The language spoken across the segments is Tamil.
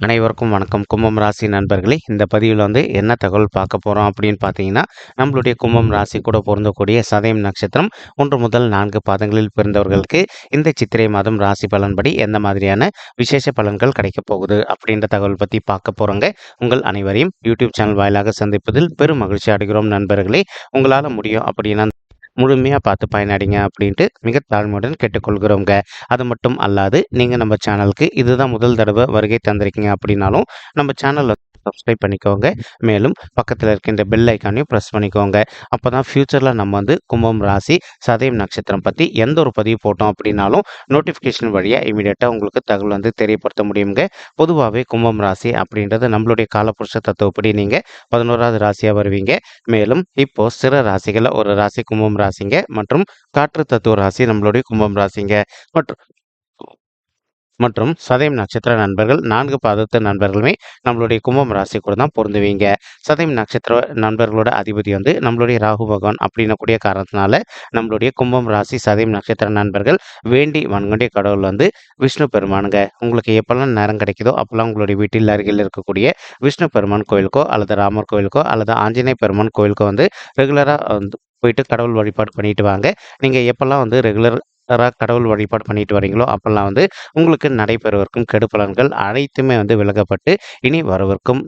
அனைவருக்கும் வணக்கம். கும்பம் ராசி நண்பர்களே இந்த பதிவில் வந்து என்ன தகவல் பார்க்க போகிறோம் அப்படின்னு பார்த்தீங்கன்னா நம்மளுடைய கும்பம் ராசி கூட பொருந்தக்கூடிய சதயம் நட்சத்திரம் ஒன்று முதல் நான்கு பாதங்களில் பிறந்தவர்களுக்கு இந்த சித்திரை மாதம் ராசி பலன்படி எந்த மாதிரியான விசேஷ பலன்கள் கிடைக்கப் போகுது அப்படின்ற தகவல் பற்றி பார்க்க போகிறோங்க உங்கள் அனைவரையும் யூடியூப் சேனல் வாயிலாக சந்திப்பதில் பெரும் மகிழ்ச்சி அடைகிறோம் நண்பர்களே. உங்களால் முடியும் அப்படின்னா முழுமையாக பார்த்து பயனடைங்க அப்படின்ட்டு மிக தாழ்மையுடன் கேட்டுக்கொள்கிறோங்க அது மட்டும் அல்லாது நீங்கள் நம்ம சேனலுக்கு இதுதான் முதல் தடவை வருகை தந்திருக்கீங்க அப்படின்னாலும் நம்ம சேனலில் சப்ஸ்கிரைப் பண்ணிக்கோங்க. மேலும் பக்கத்தில் இருக்கின்ற பெல் ஐக்கானையும் ப்ரெஸ் பண்ணிக்கோங்க. அப்போ தான் ஃப்யூச்சரில் நம்ம வந்து கும்பம் ராசி சதயம் நட்சத்திரம் பற்றி எந்த ஒரு பதிவு போட்டோம் அப்படின்னாலும் நோட்டிஃபிகேஷன் வழியாக இமீடியட்டாக உங்களுக்கு தகவல் வந்து தெரியப்படுத்த முடியுங்க. பொதுவாகவே கும்பம் ராசி அப்படின்றது நம்மளுடைய காலப்புருஷ தத்துவப்படி நீங்கள் பதினோராவது ராசியாக வருவீங்க. மேலும் இப்போது சிற ராசிகளில் ஒரு ராசி கும்பம் ராசிங்க மற்றும் காற்று தத்துவ ராசி நம்மளுடைய கும்பம் ராசிங்க. மற்றும் மற்றும் சதயம் நட்சத்திர நண்பர்கள் நான்கு பாதத்து நண்பர்களுமே நம்மளுடைய கும்பம் ராசி கூட தான் பொருந்துவீங்க. சதயம் நட்சத்திர நண்பர்களோட அதிபதி வந்து நம்மளுடைய ராகு பகவான் அப்படின்னக்கூடிய காரணத்தினால நம்மளுடைய கும்பம் ராசி சதயம் நட்சத்திர நண்பர்கள் வேண்டி வன்கொண்டிய கடவுள் வந்து விஷ்ணு பெருமானுங்க. உங்களுக்கு எப்பெல்லாம் நேரம் கிடைக்குதோ அப்போல்லாம் உங்களுடைய வீட்டில் அருகில் இருக்கக்கூடிய விஷ்ணு பெருமான் கோயிலுக்கோ அல்லது ராமர் கோயிலுக்கோ அல்லது ஆஞ்சநேய பெருமான் கோயிலுக்கோ வந்து ரெகுலராக வந்து போயிட்டு கடவுள் வழிபாடு பண்ணிட்டு வாங்க. நீங்கள் எப்போல்லாம் வந்து ரெகுலர் கடவுள் வழிபாடு பண்ணிட்டு வரீங்களோ அப்பெல்லாம் வந்து உங்களுக்கு நடைபெறுவதற்கும் கெடுப்பலன்கள் அனைத்துமே வந்து விலகப்பட்டு இனி வரவிருக்கும்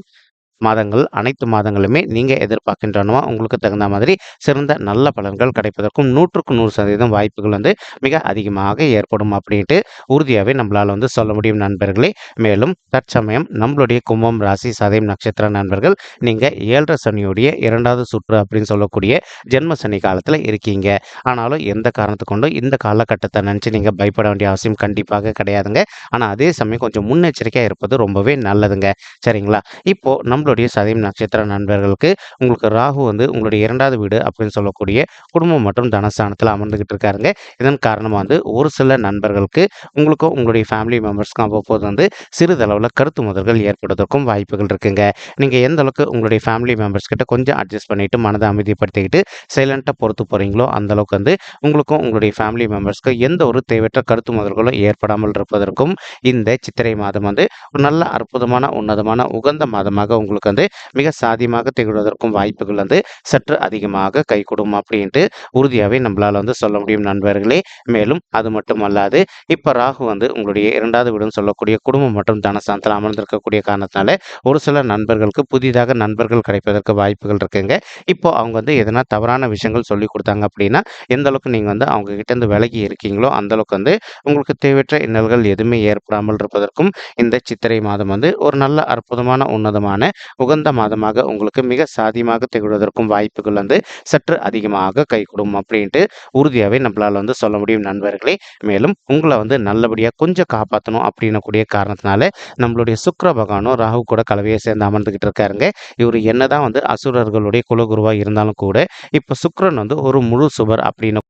மாதங்கள் அனைத்து மாதங்களுமே நீங்கள் எதிர்பார்க்கின்றனவோ உங்களுக்கு தகுந்த மாதிரி சிறந்த நல்ல பலன்கள் கிடைப்பதற்கும் நூற்றுக்கு நூறு சதவீதம் வாய்ப்புகள் வந்து மிக அதிகமாக ஏற்படும் அப்படின்ட்டு உறுதியாகவே நம்மளால் வந்து சொல்ல முடியும் நண்பர்களே. மேலும் தற்சமயம் நம்மளுடைய கும்பம் ராசி சதயம் நட்சத்திர நண்பர்கள் நீங்கள் ஏழரை சனியுடைய இரண்டாவது சுற்று அப்படின்னு சொல்லக்கூடிய ஜென்ம சனி காலத்தில் இருக்கீங்க. ஆனாலும் எந்த காரணத்தை கொண்டும் இந்த காலகட்டத்தை நினச்சி நீங்கள் பயப்பட வேண்டிய அவசியம் கண்டிப்பாக கிடையாதுங்க. ஆனால் அதே சமயம் கொஞ்சம் முன்னெச்சரிக்கையாக இருப்பது ரொம்பவே நல்லதுங்க. சரிங்களா? இப்போது நம்மளுடைய உங்களுடைய சதயம் நட்சத்திர நண்பர்களுக்கு உங்களுக்கு ராகு வந்து உங்களுடைய இரண்டாவது வீடு அப்படின்னு சொல்லக்கூடிய குடும்பம் மற்றும் தனஸ்தானத்தில் அமர்ந்துகிட்டு இருக்காருங்க. இதன் காரணமாக வந்து ஒரு சில நண்பர்களுக்கு உங்களுக்கும் உங்களுடைய ஃபேமிலி மெம்பர்ஸ்க்கும் அவ்வப்போது வந்து சிறிதளவில் கருத்து முதல்கள் ஏற்படுவதற்கும் வாய்ப்புகள் இருக்குங்க. நீங்கள் எந்த அளவுக்கு உங்களுடைய ஃபேமிலி மெம்பர்ஸ் கிட்ட கொஞ்சம் அட்ஜஸ்ட் பண்ணிட்டு மனதை அமைதிப்படுத்திக்கிட்டு சைலண்ட்டாக பொறுத்து போகிறீங்களோ அந்த அளவுக்கு வந்து உங்களுக்கும் உங்களுடைய ஃபேமிலி மெம்பர்ஸ்க்கு எந்த ஒரு தேவையற்ற கருத்து முதல்களும் ஏற்படாமல் இருப்பதற்கும் இந்த சித்திரை மாதம் வந்து ஒரு நல்ல அற்புதமான உன்னதமான உகந்த மாதமாக உங்களுக்கு உங்களுக்கு வந்து மிக சாதியமாக திகழ்வதற்கும் வாய்ப்புகள் வந்து சற்று அதிகமாக கை கொடுக்கும் அப்படின்ட்டு உறுதியாகவே நம்மளால் வந்து சொல்ல முடியும் நண்பர்களே. மேலும் அது மட்டும் அல்லாது இப்போ ராகு வந்து உங்களுடைய இரண்டாவது வீடும் சொல்லக்கூடிய குடும்பம் மற்றும் தனசாந்தத்தில் அமர்ந்திருக்கக்கூடிய காரணத்தினால ஒரு சில நண்பர்களுக்கு புதிதாக நண்பர்கள் கிடைப்பதற்கு வாய்ப்புகள் இருக்குங்க. இப்போ அவங்க வந்து எதனா தவறான விஷயங்கள் சொல்லி கொடுத்தாங்க அப்படின்னா எந்த அளவுக்கு நீங்கள் வந்து அவங்க கிட்ட இருந்து விலகி இருக்கீங்களோ அந்த அளவுக்கு வந்து உங்களுக்கு தேவையற்ற இன்னல்கள் எதுவுமே ஏற்படாமல் இருப்பதற்கும் இந்த சித்திரை மாதம் வந்து ஒரு நல்ல அற்புதமான உன்னதமான உகந்த மாதமாக உங்களுக்கு மிக சாதியமாக திகழ்வதற்கும் வாய்ப்புகள் வந்து சற்று அதிகமாக கைகூடும் அப்படின்ட்டு உறுதியாகவே நம்மளால் வந்து சொல்ல முடியும் நண்பர்களே. மேலும் உங்களை வந்து நல்லபடியாக கொஞ்சம் காப்பாற்றணும் அப்படின்னக்கூடிய காரணத்தினால நம்மளுடைய சுக்கர பகவானும் ராகு கூட கலவையை சேர்ந்து அமர்ந்துக்கிட்டு இருக்காருங்க. இவர் என்னதான் வந்து அசுரர்களுடைய குலகுருவாக இருந்தாலும் கூட இப்போ சுக்கரன் வந்து ஒரு முழு சுபர் அப்படின்னு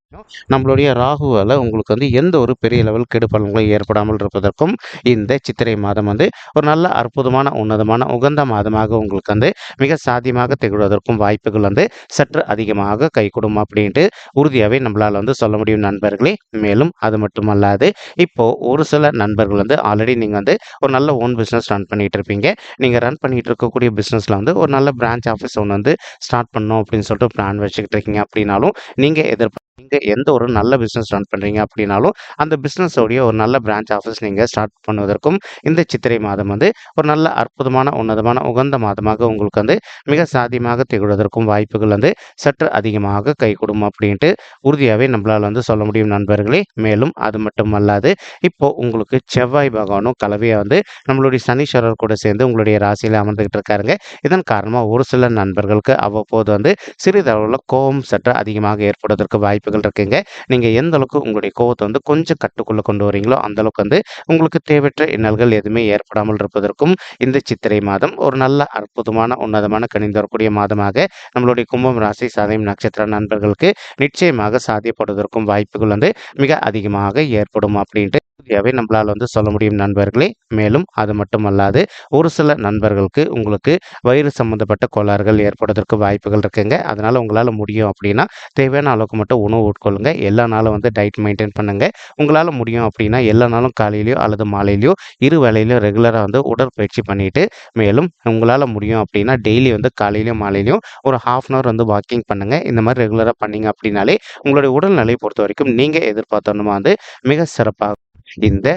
நம்மளுடைய ராகுவால் உங்களுக்கு வந்து எந்த ஒரு பெரிய லெவல் கெடுப்பலன்களும் ஏற்படாமல் இருப்பதற்கும் இந்த சித்திரை மாதம் வந்து ஒரு நல்ல அற்புதமான உன்னதமான உகந்த மாதமாக உங்களுக்கு வந்து மிக சாத்தியமாக திகழ்வதற்கும் வாய்ப்புகள் வந்து சற்று அதிகமாக கைகூடும் அப்படின்ட்டு உறுதியாகவே நம்மளால் வந்து சொல்ல முடியும் நண்பர்களே. மேலும் அது மட்டுமல்லாது இப்போது ஒரு சில நண்பர்கள் வந்து ஆல்ரெடி நீங்கள் வந்து ஒரு நல்ல ஓன் பிஸ்னஸ் ரன் பண்ணிகிட்டு இருப்பீங்க. நீங்கள் ரன் பண்ணிகிட்டு இருக்கக்கூடிய பிஸ்னஸில் வந்து ஒரு நல்ல பிரான்ச் ஆஃபீஸ் ஒன்று வந்து ஸ்டார்ட் பண்ணோம் அப்படின்னு சொல்லிட்டு பிளான் வச்சுக்கிட்டு இருக்கீங்க அப்படின்னாலும் நீங்கள் எதிர்ப்பு நீங்கள் எந்த ஒரு நல்ல பிஸ்னஸ் ரன் பண்ணுறீங்க அப்படின்னாலும் அந்த பிஸ்னஸோடைய ஒரு நல்ல பிரான்ச் ஆஃபீஸ் நீங்கள் ஸ்டார்ட் பண்ணுவதற்கும் இந்த சித்திரை மாதம் வந்து ஒரு நல்ல அற்புதமான உன்னதமான உகந்த மாதமாக உங்களுக்கு வந்து மிக சாத்தியமாக திகழ்வதற்கும் வாய்ப்புகள் வந்து சற்று அதிகமாக கை அப்படின்ட்டு உறுதியாகவே நம்மளால் வந்து சொல்ல முடியும் நண்பர்களே. மேலும் அது மட்டும் அல்லாது இப்போ உங்களுக்கு செவ்வாய் பகவானும் கலவையை வந்து நம்மளுடைய சனீஸ்வரர் கூட சேர்ந்து உங்களுடைய ராசியில் அமர்ந்துகிட்டு இருக்காருங்க. இதன் காரணமாக ஒரு சில நண்பர்களுக்கு அவ்வப்போது வந்து சிறிதளவில் கோபம் சற்று அதிகமாக ஏற்படுவதற்கு வாய்ப்புகள் இருக்குங்க நீங்கள் எந்த அளவுக்கு உங்களுடைய கோவத்தை வந்து கொஞ்சம் கட்டுக்குள்ளே கொண்டு வரீங்களோ அந்த அளவுக்கு வந்து உங்களுக்கு தேவையற்ற இன்னல்கள் எதுவுமே ஏற்படாமல் இருப்பதற்கும் இந்த சித்திரை மாதம் ஒரு நல்ல அற்புதமான உன்னதமான கணிந்து வரக்கூடிய மாதமாக நம்மளுடைய கும்பம் ராசி சாதயம் நட்சத்திர நண்பர்களுக்கு நிச்சயமாக சாத்தியப்படுவதற்கும் வாய்ப்புகள் வந்து மிக அதிகமாக ஏற்படும் அப்படின்ட்டு உறுதியாகவே நம்மளால் வந்து சொல்ல முடியும் நண்பர்களே. மேலும் அது மட்டுமல்லாது ஒரு சில நண்பர்களுக்கு உங்களுக்கு வயிறு சம்மந்தப்பட்ட கோளாறுகள் ஏற்படுவதற்கு வாய்ப்புகள் இருக்குங்க. அதனால் உங்களால் முடியும் அப்படின்னா தேவையான அளவுக்கு மட்டும் உணவு உட்கொள்ளுங்க. எல்லா நாளும் வந்து டயட் மெயின்டைன் பண்ணுங்க. உங்களால் முடியும் அப்படின்னா எல்லா நாளும் காலையிலையோ அல்லது மாலையிலையோ இரு வேளையிலையும் ரெகுலராக வந்து உடற்பயிற்சி பண்ணிட்டு மேலும் உங்களால் முடியும் அப்படின்னா டெய்லி வந்து காலையிலையும் மாலையிலையும் ஒரு ஹாஃப் அன் ஹவர் வந்து வாக்கிங் பண்ணுங்க. இந்த மாதிரி ரெகுலராக பண்ணீங்க அப்படின்னாலே உங்களுடைய உடல்நிலையை பொறுத்த வரைக்கும் நீங்கள் எதிர்பார்த்தோன்னா வந்து மிக சிறப்பாக இந்த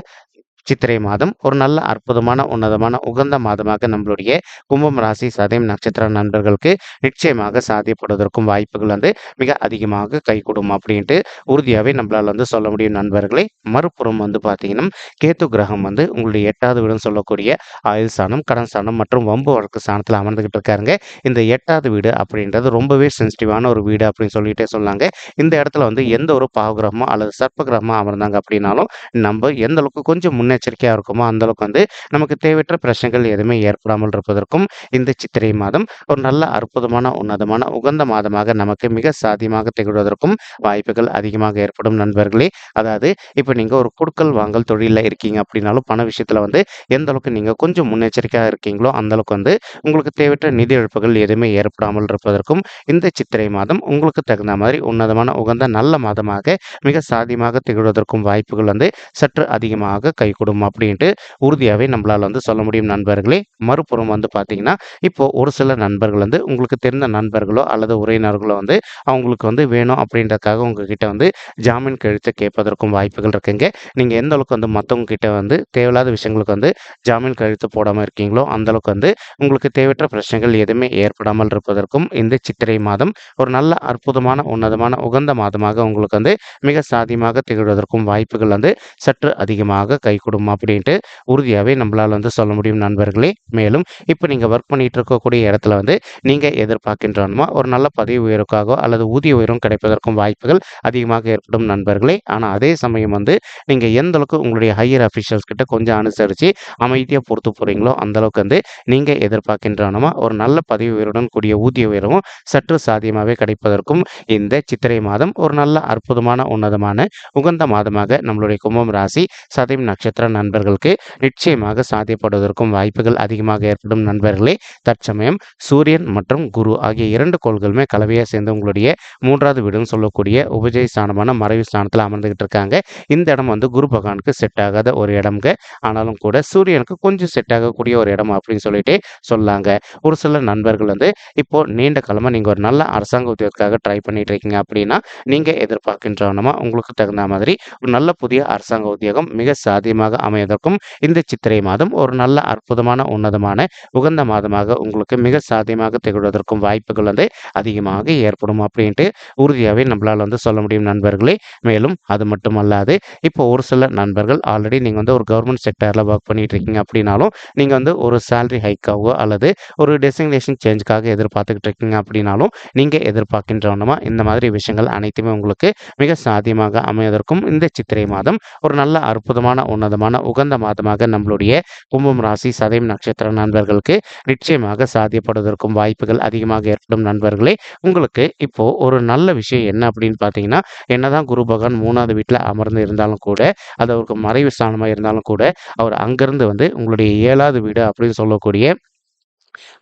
சித்திரை மாதம் ஒரு நல்ல அற்புதமான உன்னதமான உகந்த மாதமாக நம்மளுடைய கும்பம் ராசி சதயம் நட்சத்திர நண்பர்களுக்கு நிச்சயமாக சாத்தியப்படுவதற்கும் வாய்ப்புகள் வந்து மிக அதிகமாக கைகூடும் அப்படின்ட்டு உறுதியாகவே நம்மளால் வந்து சொல்ல முடியும் நண்பர்களை. மறுபுறம் வந்து பார்த்தீங்கன்னா கேத்து கிரகம் வந்து உங்களுடைய எட்டாவது வீடுன்னு சொல்லக்கூடிய ஆயுள் ஸ்தானம் கடன் ஸ்தானம் மற்றும் வம்பு வழக்கு ஸ்தானத்தில் அமர்ந்துகிட்டு இருக்காருங்க. இந்த எட்டாவது வீடு அப்படின்றது ரொம்பவே சென்சிட்டிவான ஒரு வீடு அப்படின்னு சொல்லிட்டே சொன்னாங்க. இந்த இடத்துல வந்து எந்த ஒரு பாவகிரகமோ அல்லது சர்ப்ப கிரகமோ அமர்ந்தாங்க அப்படின்னாலும் நம்ம எந்த அளவுக்கு கொஞ்சம் முன்னே முன்னெச்சரிக்கையாக இருக்குமோ அந்த அளவுக்கு வந்து நமக்கு தேவையற்ற பிரச்சனைகள் எதுவுமே ஏற்படாமல் இருப்பதற்கும் இந்த சித்திரை மாதம் ஒரு நல்ல அற்புதமான உன்னதமான உகந்த மாதமாக நமக்கு மிக சாத்தியமாக திகழ்வதற்கும் வாய்ப்புகள் அதிகமாக ஏற்படும் நண்பர்களே. அதாவது இப்போ நீங்கள் ஒரு குடுக்கல் வாங்கல் தொழிலில் இருக்கீங்க அப்படின்னாலும் பண விஷயத்தில் வந்து எந்த அளவுக்கு நீங்கள் கொஞ்சம் முன்னெச்சரிக்கையாக இருக்கீங்களோ அந்த அளவுக்கு வந்து உங்களுக்கு தேவையற்ற நிதி இழப்புகள் எதுவுமே ஏற்படாமல் இருப்பதற்கும் இந்த சித்திரை மாதம் உங்களுக்கு தகுந்த மாதிரி உன்னதமான உகந்த நல்ல மாதமாக மிக சாதியமாக திகழ்வதற்கும் வாய்ப்புகள் வந்து சற்று அதிகமாக கொடுக்கும் அப்படின்ட்டு உறுதியாகவே நம்மளால் வந்து சொல்ல முடியும் நண்பர்களே. மறுபுறம் வந்து பார்த்தீங்கன்னா இப்போது ஒரு சில நண்பர்கள் வந்து உங்களுக்கு தெரிந்த நண்பர்களோ அல்லது உறவினர்களோ வந்து அவங்களுக்கு வந்து வேணும் அப்படின்றதுக்காக உங்ககிட்ட வந்து ஜாமீன் கழித்து கேட்பதற்கும் வாய்ப்புகள் இருக்குங்க. நீங்கள் எந்த அளவுக்கு வந்து மற்றவங்க கிட்ட வந்து தேவையில்லாத விஷயங்களுக்கு வந்து ஜாமீன் கழித்து போடாமல் இருக்கீங்களோ அந்த அளவுக்கு வந்து உங்களுக்கு தேவையற்ற பிரச்சனைகள் எதுவுமே ஏற்படாமல் இருப்பதற்கும் இந்த சித்திரை மாதம் ஒரு நல்ல அற்புதமான உன்னதமான உகந்த மாதமாக உங்களுக்கு வந்து மிக சாதியமாக திகழ்வதற்கும் வாய்ப்புகள் வந்து சற்று அதிகமாக கை ஏற்படும் அப்படின்ட்டு உறுதியாகவே நம்மளால் வந்து சொல்ல முடியும் நண்பர்களே. மேலும் இப்போ நீங்கள் ஒர்க் பண்ணிட்டு இருக்கக்கூடிய இடத்துல வந்து நீங்கள் எதிர்பார்க்கின்றனமா ஒரு நல்ல பதவி உயர்வுக்காகவோ அல்லது ஊதிய உயர்வும் கிடைப்பதற்கும் வாய்ப்புகள் அதிகமாக ஏற்படும் நண்பர்களே. ஆனால் அதே சமயம் வந்து நீங்கள் எந்த அளவுக்கு உங்களுடைய ஹையர் அஃபிஷியல்ஸ் கிட்ட கொஞ்சம் அனுசரித்து அமைதியாக பொறுத்து போகிறீங்களோ அந்தளவுக்கு வந்து நீங்கள் எதிர்பார்க்கின்றனமா ஒரு நல்ல பதவி உயர்வுடன் கூடிய ஊதிய உயர்வும் சற்று சாத்தியமாகவே கிடைப்பதற்கும் இந்த சித்திரை மாதம் ஒரு நல்ல அற்புதமான உன்னதமான உகந்த மாதமாக நம்மளுடைய கும்பம் ராசி சதயம் நட்சத்திர நண்பர்களுக்கு நிச்சயமாக சாத்தியப்படுவதற்கும் வாய்ப்புகள் அதிகமாக ஏற்படும் நண்பர்களே. தற்சமயம் சூரியன் மற்றும் குரு ஆகிய இரண்டு கோள்களுமே கலவையாக சேர்ந்து உங்களுடைய மூன்றாவது வீடுன்னு சொல்லக்கூடிய உபஜய ஸ்தானமான மறைவு ஸ்தானத்தில் அமர்ந்துகிட்டு இருக்காங்க. இந்த இடம் வந்து குரு பகவானுக்கு செட் ஆகாத ஒரு இடம்ங்க. ஆனாலும் கூட சூரியனுக்கு கொஞ்சம் செட் ஆகக்கூடிய ஒரு இடம் அப்படின்னு சொல்லிட்டு சொல்லாங்க. ஒரு சில நண்பர்கள் வந்து இப்போ நீண்ட காலமாக நீங்கள் ஒரு நல்ல அரசாங்க உத்தியோகத்துக்காக ட்ரை பண்ணிட்டு இருக்கீங்க அப்படின்னா நீங்கள் எதிர்பார்க்கின்றவனமா உங்களுக்கு தகுந்த மாதிரி ஒரு நல்ல புதிய அரசாங்க உத்தியோகம் மிக சாத்தியமாக அமைவதற்கும் இந்த சித்திரை மாதம் ஒரு நல்ல அற்புதமான உன்னதமான உகந்த மாதமாக உங்களுக்கு மிக சாத்தியமாக திகழ்வதற்கும் வாய்ப்புகள் வந்து அதிகமாக ஏற்படும் அப்படின்ட்டு உறுதியாகவே நம்மளால் வந்து சொல்ல முடியும் நண்பர்களே. மேலும் அது மட்டும் அல்லாது இப்போ ஒரு சில நண்பர்கள் ஆல்ரெடி நீங்கள் வந்து ஒரு கவர்மெண்ட் செக்டரில் ஒர்க் பண்ணிட்டு இருக்கீங்க அப்படின்னாலும் நீங்கள் வந்து ஒரு சேலரி ஹைக்காகவோ அல்லது ஒரு டெசிக்னேஷன் சேஞ்சுக்காக எதிர்பார்த்துக்கிட்டு இருக்கீங்க அப்படின்னாலும் நீங்கள் எதிர்பார்க்கின்றவனமா இந்த மாதிரி விஷயங்கள் அனைத்துமே உங்களுக்கு மிக சாத்தியமாக அமைவதற்கும் இந்த சித்திரை மாதம் ஒரு நல்ல அற்புதமான மாதமான உகந்த மாதமாக நம்மளுடைய கும்பம் ராசி சதயம் நட்சத்திர நண்பர்களுக்கு நிச்சயமாக சாத்தியப்படுவதற்கும் வாய்ப்புகள் அதிகமாக ஏற்படும் நண்பர்களே. உங்களுக்கு இப்போ ஒரு நல்ல விஷயம் என்ன அப்படின்னு பார்த்தீங்கன்னா என்னதான் குரு பகவான் மூணாவது வீட்டில் அமர்ந்து இருந்தாலும் கூட அது அவருக்கு மறைவு ஸ்தானமாக இருந்தாலும் கூட அவர் அங்கிருந்து வந்து உங்களுடைய ஏழாவது வீடு அப்படின்னு சொல்லக்கூடிய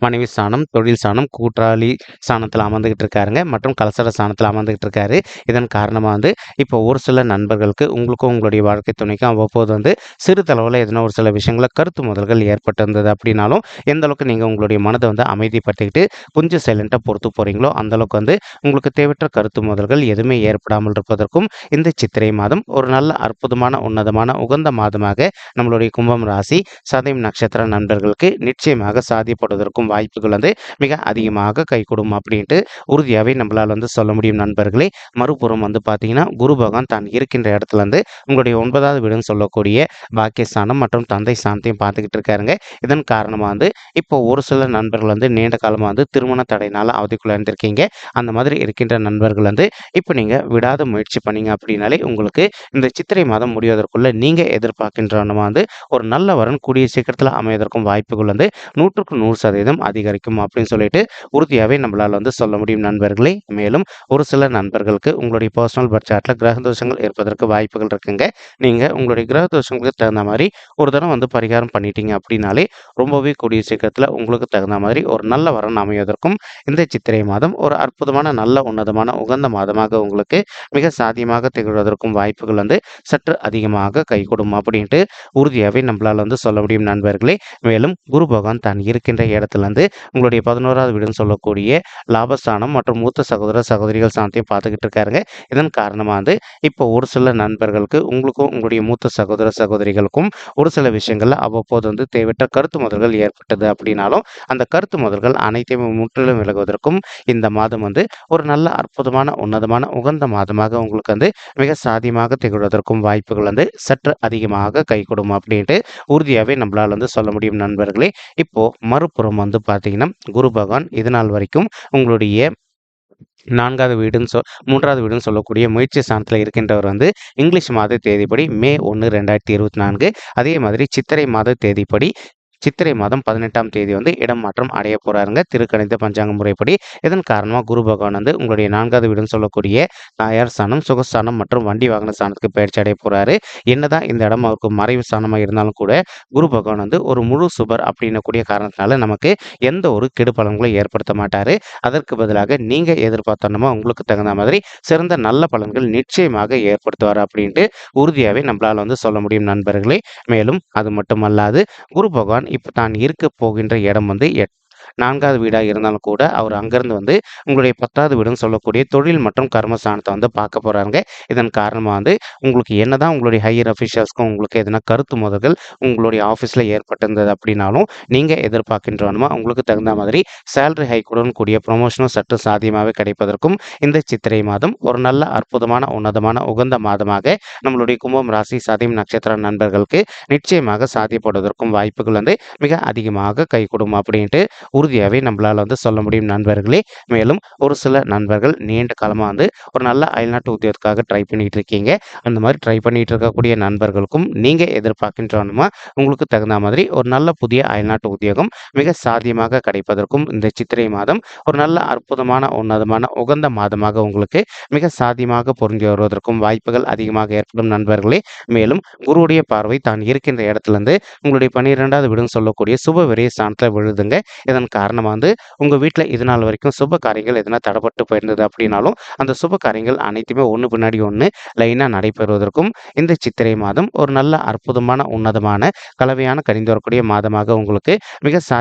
மனைவி ஸ்தானம் தொழில் ஸ்தானம் கூட்டாளி ஸ்தானத்தில் அமர்ந்துகிட்டு இருக்காருங்க. மற்றும் கலசர ஸ்தானத்தில் அமர்ந்துகிட்டு இருக்காரு. இதன் காரணமாக வந்து இப்போ ஒரு சில நண்பர்களுக்கு உங்களுக்கும் உங்களுடைய வாழ்க்கை துணைக்கும் அவ்வப்போது வந்து சிறு தளவில் எதனா ஒரு சில விஷயங்கள கருத்து முதல்கள் ஏற்பட்டிருந்தது அப்படின்னாலும் எந்த அளவுக்கு நீங்கள் உங்களுடைய மனதை வந்து அமைதிப்படுத்திக்கிட்டு கொஞ்சம் சைலண்ட்டாக பொறுத்து போகிறீங்களோ அந்தளவுக்கு வந்து உங்களுக்கு தேவையற்ற கருத்து முதல்கள் எதுவுமே ஏற்படாமல் இருப்பதற்கும் இந்த சித்திரை மாதம் ஒரு நல்ல அற்புதமான உன்னதமான உகந்த மாதமாக நம்மளுடைய கும்பம் ராசி சதயம் நட்சத்திர நண்பர்களுக்கு நிச்சயமாக சாதியப்படுவதற்கும் வாய்ப்புகள் வந்து மிக அதிகமாக கைகூடும் அப்படின்ட்டு உறுதியாகவே நம்மளால் வந்து சொல்ல முடியும் நண்பர்களே. மறுபுறம் வந்து பார்த்தீங்கன்னா குரு பகவான் தான் இருக்கின்ற இடத்துல இருந்து உங்களுடைய ஒன்பதாவது வீடுன்னு சொல்லக்கூடிய பாக்கியஸ்தானம் மற்றும் தந்தை ஸ்தானத்தையும் பார்த்துக்கிட்டு இருக்காருங்க. இதன் காரணமாக வந்து இப்போ ஒரு சில நண்பர்கள் வந்து நீண்ட காலமாக வந்து திருமண தடையினால் அவதிக்குள்ள இருந்திருக்கீங்க அந்த மாதிரி இருக்கின்ற நண்பர்கள் வந்து இப்போ நீங்கள் விடாத முயற்சி பண்ணீங்க அப்படின்னாலே உங்களுக்கு இந்த சித்திரை மாதம் முடிவதற்குள்ளே நீங்கள் எதிர்பார்க்கின்றவனமா வந்து ஒரு நல்ல வரன் கூடிய சீக்கிரத்தில் அமைவதற்கும் வாய்ப்புகள் வந்து நூற்றுக்கு நூறு சதவீதம் சதவீதம் அதிகரிக்கும் அப்படின்னு சொல்லிட்டு உறுதியாகவே நம்மளால் வந்து சொல்ல முடியும் நண்பர்களே. மேலும் ஒரு சில நண்பர்களுக்கு உங்களுடைய பர்சனல் பட்ஜெட்டில் கிரக தோஷங்கள் இருப்பதற்கு வாய்ப்புகள் இருக்குங்க. நீங்கள் உங்களுடைய கிரக தோஷங்களுக்கு தகுந்த மாதிரி ஒரு தடவை வந்து பரிகாரம் பண்ணிட்டீங்க அப்படின்னாலே ரொம்பவே கூடிய சீக்கிரத்தில் உங்களுக்கு தகுந்த மாதிரி ஒரு நல்ல வரன் அமைவதற்கும் இந்த சித்திரை மாதம் ஒரு அற்புதமான நல்ல உன்னதமான உகந்த மாதமாக உங்களுக்கு மிக சாத்தியமாக திகழ்வதற்கும் வாய்ப்புகள் வந்து சற்று அதிகமாக கைகூடும் அப்படின்ட்டு உறுதியாகவே நம்மளால் வந்து சொல்ல முடியும் நண்பர்களே. மேலும் குரு பகவான் தான் இருக்கின்ற இடத்துலேருந்து உங்களுடைய பதினோராவது வீடுன்னு சொல்லக்கூடிய லாபஸ்தானம் மற்றும் மூத்த சகோதர சகோதரிகள் ஸ்தானத்தையும் பார்த்துக்கிட்டு இருக்காருங்க. இதன் காரணமாக வந்து இப்போ ஒரு சில நண்பர்களுக்கு உங்களுக்கும் உங்களுடைய மூத்த சகோதர சகோதரிகளுக்கும் ஒரு சில விஷயங்களில் அவ்வப்போது வந்து தேவையற்ற கருத்து முதல்கள் ஏற்பட்டது அப்படின்னாலும் அந்த கருத்து முதல்கள் அனைத்தையுமே முற்றிலும் விலகுவதற்கும் இந்த மாதம் வந்து ஒரு நல்ல அற்புதமான உன்னதமான உகந்த மாதமாக உங்களுக்கு வந்து மிக சாதியமாக திகழ்வதற்கும் வாய்ப்புகள் வந்து சற்று அதிகமாக கைகூடும் அப்படின்ட்டு உறுதியாகவே நம்மளால் வந்து சொல்ல முடியும் நண்பர்களே. இப்போ மறுபுறம் வந்து பார்த்தீங்கன்னா குரு பகவான் இது நாள் வரைக்கும் உங்களுடைய நான்காவது வீடுன்னு சொ மூன்றாவது வீடுன்னு சொல்லக்கூடிய முயற்சி ஸ்தானத்தில் இருக்கின்றவர் வந்து இங்கிலீஷ் மாத தேதிப்படி மே ஒன்று ரெண்டாயிரத்தி இருபத்தி நான்கு. அதே மாதிரி சித்திரை மாத தேதிப்படி சித்திரை மாதம் பதினெட்டாம் தேதி வந்து இடம் மாற்றம் அடைய போறாருங்க. திருக்கணித பஞ்சாங்க முறைப்படி. இதன் காரணமாக குரு பகவான் வந்து உங்களுடைய நான்காவது வீடுன்னு சொல்லக்கூடிய தாயார் ஸ்தானம் சுகஸ்தானம் மற்றும் வண்டி வாகன ஸ்தானத்துக்கு பயிற்சி அடைய போறாரு. என்னதான் இந்த இடம் அவருக்கு மறைவு ஸ்தானமாக இருந்தாலும் கூட குரு பகவான் வந்து ஒரு முழு சுபர் அப்படின்னக்கூடிய காரணத்தினால நமக்கு எந்த ஒரு கெடுபலன்களும் ஏற்படுத்த மாட்டாரு. அதற்கு பதிலாக நீங்க எதிர்பார்த்தோம்னா உங்களுக்கு தகுந்த மாதிரி சிறந்த நல்ல பலன்கள் நிச்சயமாக ஏற்படுத்துவார் அப்படின்ட்டு உறுதியாகவே நம்மளால் வந்து சொல்ல முடியும் நண்பர்களே. மேலும் அது மட்டுமல்லாது குரு பகவான் இப்போ தான் இருக்க போகின்ற இடம் வந்து எட் நான்காவது வீடாக இருந்தாலும் கூட அவர் அங்கேருந்து வந்து உங்களுடைய பத்தாவது வீடுன்னு சொல்லக்கூடிய தொழில் மற்றும் கர்மஸ்தானத்தை வந்து பார்க்க போகிறாங்க இதன் காரணமாக வந்து உங்களுக்கு என்னதான் உங்களுடைய ஹையர் அஃபிஷியல்ஸ்க்கும் உங்களுக்கு எதனா கருத்து முதல்கள் உங்களுடைய ஆஃபீஸில் ஏற்பட்டிருந்தது அப்படின்னாலும் நீங்கள் எதிர்பார்க்கின்றோனுமா உங்களுக்கு தகுந்த மாதிரி சேலரி ஹைக்குடன் கூடிய ப்ரொமோஷனும் சற்று சாத்தியமாகவே கிடைப்பதற்கும் இந்த சித்திரை மாதம் ஒரு நல்ல அற்புதமான உன்னதமான உகந்த மாதமாக நம்மளுடைய கும்பம் ராசி சதயம் நட்சத்திர நண்பர்களுக்கு நிச்சயமாக சாத்தியப்படுவதற்கும் வாய்ப்புகள் வந்து மிக அதிகமாக கைகூடும் அப்படின்ட்டு உறுதியாகவே நம்மளால் வந்து சொல்ல முடியும் நண்பர்களே. மேலும் ஒரு சில நண்பர்கள் நீண்ட காலமாக வந்து ஒரு நல்ல அயல்நாட்டு உத்தியோகத்துக்காக ட்ரை பண்ணிட்டு இருக்கீங்க அந்த மாதிரி ட்ரை பண்ணிட்டு இருக்கக்கூடிய நண்பர்களுக்கும் நீங்கள் எதிர்பார்க்கின்றவனுமா உங்களுக்கு தகுந்த மாதிரி ஒரு நல்ல புதிய அயல்நாட்டு உத்தியோகம் மிக சாத்தியமாக கிடைப்பதற்கும் இந்த சித்திரை மாதம் ஒரு நல்ல அற்புதமான உன்னதமான உகந்த மாதமாக உங்களுக்கு மிக சாத்தியமாக பொருந்தி வருவதற்கும் வாய்ப்புகள் அதிகமாக ஏற்படும் நண்பர்களே. மேலும் குருவுடைய பார்வை தான் இருக்கின்ற இடத்துலேருந்து உங்களுடைய பன்னிரெண்டாவது வீடுன்னு சொல்லக்கூடிய சுப விரைய ஸ்தானத்தில் விழுதுங்க. இதன் காரணமாக வந்து உங்கள் வீட்டில் இது நாள் வரைக்கும் சுப காரியங்கள் எதனா தடப்பட்டு போயிருந்தது அப்படின்னாலும் அந்த சுப காரியங்கள் அனைத்துமே ஒன்று பின்னாடி ஒன்று லைனாக நடைபெறுவதற்கும் இந்த சித்திரை மாதம் ஒரு நல்ல அற்புதமான உன்னதமான கலவையான கணிந்து வரக்கூடிய மாதமாக உங்களுக்கு மிக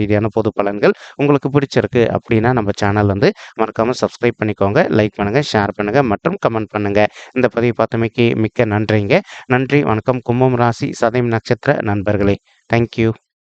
ரீதியான பொது பலன்கள் உங்களுக்கு பிடிச்சிருக்கு அப்படின்னா நம்ம சேனல் வந்து மறக்காமல் சப்ஸ்கிரைப் பண்ணிக்கோங்க லைக் பண்ணுங்கள் ஷேர் பண்ணுங்கள் மற்றும் கமெண்ட் பண்ணுங்கள் இந்த பதிவு பார்த்தமைக்கு மிக்க நன்றிங்க. நன்றி வணக்கம். கும்பம் ராசி சதயம் நட்சத்திர நண்பர்களே. தேங்க்யூ